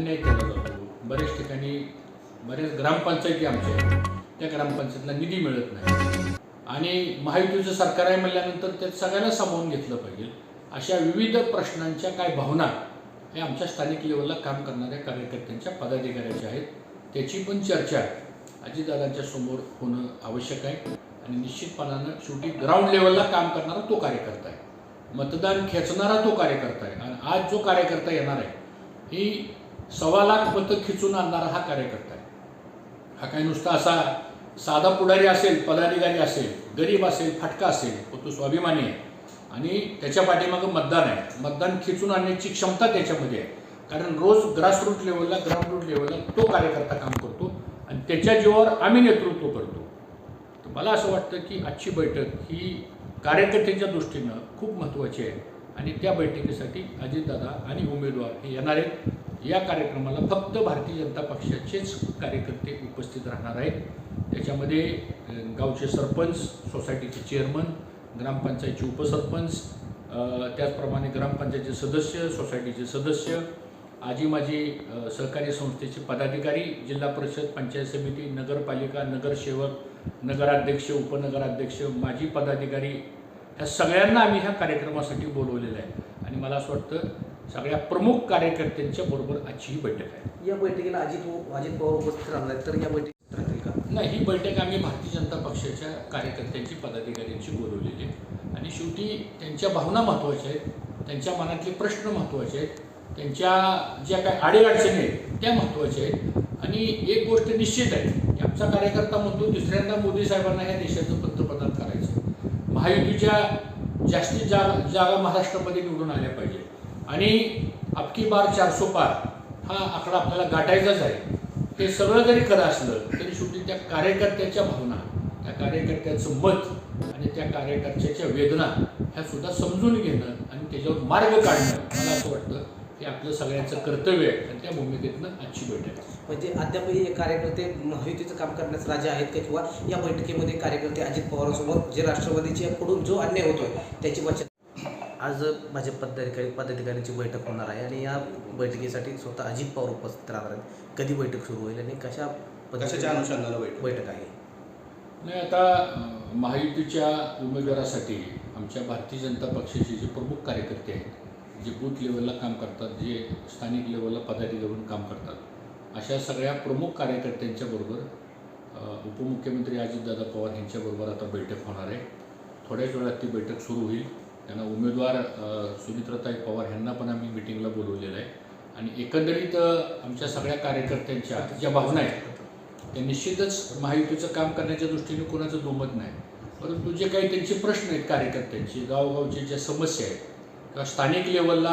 अन्याय केला जातो. बऱ्याच ठिकाणी बऱ्याच ग्रामपंचायती आमच्या आहेत. त्या ग्रामपंचायतीला निधी मिळत नाही. आणि महायुतीचं सरकार आहे म्हणल्यानंतर त्यात सगळ्यांना सामावून घेतलं पाहिजे. अशा विविध प्रश्नांच्या काय भावना हे आमच्या स्थानिक लेवलला काम करणाऱ्या कार्यकर्त्यांच्या पदाधिकाऱ्याच्या आहेत. त्याची पण चर्चा अजितदादांच्या समोर होणं आवश्यक आहे. आणि निश्चितपणानं शेवटी ग्राउंड लेवलला काम करणारा तो कार्यकर्ता आहे. मतदान खेचणारा तो कार्यकर्ता आहे. आणि आज जो कार्यकर्ता येणार आहे ही सव्वा लाख मतं खिचून आणणारा हा कार्यकर्ता आहे. हा काही नुसता असा साधा पुढारी असेल पदाधिकारी असेल गरीब असेल फाटका असेल पण तो स्वाभिमानी आहे. आणि त्याच्या पाठीमागं मतदान आहे. मतदान खिचून आणण्याची क्षमता त्याच्यामध्ये आहे. कारण रोज ग्रासरूट लेवलला ग्राउंडरूट लेवलला तो कार्यकर्ता काम करतो आणि त्याच्या जीवावर आम्ही नेतृत्व करतो. तर मला असं वाटतं की आजची बैठक ही कार्यकर्त्यांच्या दृष्टीनं खूप महत्त्वाची आहे. आणि त्या बैठकीसाठी अजितदादा आणि उमेदवार हे येणार आहेत. या कार्यक्रमाला फक्त भारतीय जनता पक्षाचेच कार्यकर्ते उपस्थित राहणार आहेत. त्याच्यामध्ये गावचे सरपंच सोसायटीचे चेअरमन ग्रामपंचायतचे उपसरपंच त्याचप्रमाणे ग्रामपंचायतचे सदस्य सोसायटीचे सदस्य आजी माजी सहकारी संस्थेचे पदाधिकारी जिल्हा परिषद पंचायत समिती नगरपालिका नगरसेवक नगराध्यक्ष उपनगराध्यक्ष माजी पदाधिकारी ह्या सगळ्यांना आम्ही ह्या कार्यक्रमासाठी बोलवलेलं आहे. आणि मला असं वाटतं सगळ्या प्रमुख कार्यकर्त्यांच्या बरोबर आजची ही बैठक आहे. या बैठकीला अजित अजित पवार उपस्थित राहणार आहेत, तर या बैठकीत राहतील का? नाही ही बैठक आम्ही भारतीय जनता पक्षाच्या कार्यकर्त्यांची पदाधिकाऱ्यांची बोलवलेली आहे. आणि शेवटी त्यांच्या भावना महत्त्वाच्या आहेत त्यांच्या मनातले प्रश्न महत्त्वाचे आहेत त्यांच्या ज्या काय अडीअडचणी आहेत त्या महत्त्वाच्या आहेत. आणि एक गोष्ट निश्चित आहे की आमचा कार्यकर्ता म्हणतो दुसऱ्यांदा मोदी साहेबांना ह्या देशाचं पंतप्रधान करायचं. महायुतीच्या जास्तीत जा जागा महाराष्ट्रामध्ये निवडून आल्या पाहिजे आणि अबकी बार चारसो पार हा आकडा आपल्याला गाठायचाच आहे. हे सगळं जरी खरं असलं तरी शेवटी त्या कार्यकर्त्याच्या भावना त्या कार्यकर्त्याचं मत आणि त्या कार्यकर्त्याच्या वेदना ह्या सुद्धा समजून घेणं आणि त्याच्यावर मार्ग काढणं मला असं वाटतं हे आपलं सगळ्यांचं कर्तव्य आहे आणि त्या भूमिकेतनं आजची बैठक म्हणजे अद्यापही कार्यकर्ते महायुतीचं काम करण्यास राजे आहेत का? किंवा या बैठकीमध्ये कार्यकर्ते अजित पवारांसोबत जे राष्ट्रवादीच्या कडून जो अन्याय होतोय त्याची वचन आज भाजप पदाधिकारी पदाधिकाऱ्यांची बैठक होणार आहे आणि या बैठकीसाठी स्वतः अजित पवार उपस्थित राहणार आहेत. कधी बैठक सुरू होईल आणि कशा कशाच्या अनुषंगानं बैठक बैठक आहे? नाही आता महायुतीच्या उमेदवारासाठी आमच्या भारतीय जनता पक्षाचे जे प्रमुख कार्यकर्ते आहेत जे बूथ लेवलला काम करतात जे स्थानिक लेवलला पदाधिकारी म्हणून काम करतात अशा सगळ्या प्रमुख कार्यकर्त्यांच्या बरोबर अं, उपमुख्यमंत्री अजितदादा पवार यांच्याबरोबर आता बैठक होणार आहे. थोड्याच वेळात ती बैठक सुरू होईल. त्यांना उमेदवार सुमित्रताई पवार यांना पण आम्ही मिटिंगला बोलवलेलं आहे. आणि एकंदरीत आमच्या सगळ्या कार्यकर्त्यांच्या ज्या भावना आहेत त्या निश्चितच महायुतीचं काम करण्याच्या दृष्टीने कोणाचं दुमत नाही. परंतु जे काही त्यांचे प्रश्न आहेत कार्यकर्त्यांचे गावगावचे ज्या समस्या आहेत किंवा स्थानिक लेवलला